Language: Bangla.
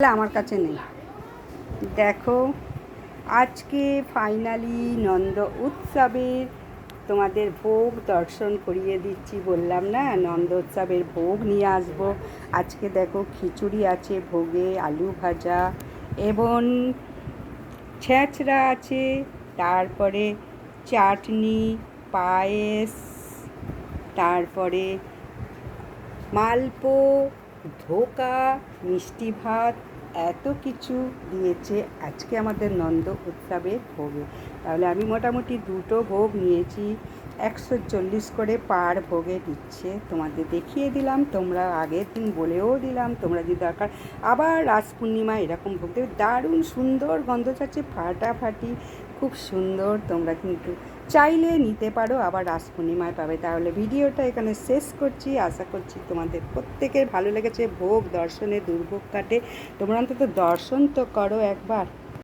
আমার কাছে নেই। দেখো, আজকে ফাইনালি নন্দ উৎসবের তোমাদের ভোগ দর্শন করিয়ে দিচ্ছি বললাম না, নন্দ উৎসবের ভোগ নিয়ে আসব। আজকে দেখো খিচুড়ি আছে, ভোগে আলু ভাজা এবং ছেঁচড়া আছে, তারপরে চাটনি, পায়েস, তারপরে মালপো ধোকা, মিষ্টি ভাত, এত কিছু দিয়েছে আজকে আমাদের নন্দ উৎসবের ভোগে। তাহলে আমি মোটামুটি দুটো ভোগ নিয়েছি। একশো চল্লিশ করে পার ভোগে দিচ্ছে। তোমাদের দেখিয়ে দিলাম, তোমরা আগের দিন বলেও দিলাম, তোমরা যদি দরকার আবার রাস পূর্ণিমা এরকম ভোগ দেবে। দারুণ সুন্দর গন্ধ চাচ্ছে ফাটাফাটি, খুব সুন্দর। তোমরা কিন্তু চাইলে নিতে পারো, আবার রাস পূর্ণিমায় পাবে। তাহলে ভিডিওটা এখানে শেষ করছি। আশা করছি তোমাদের প্রত্যেকের ভালো লেগেছে। ভোগ, দর্শনে, দুর্ভোগ কাটে। তোমরা অন্তত দর্শন তো করো একবার।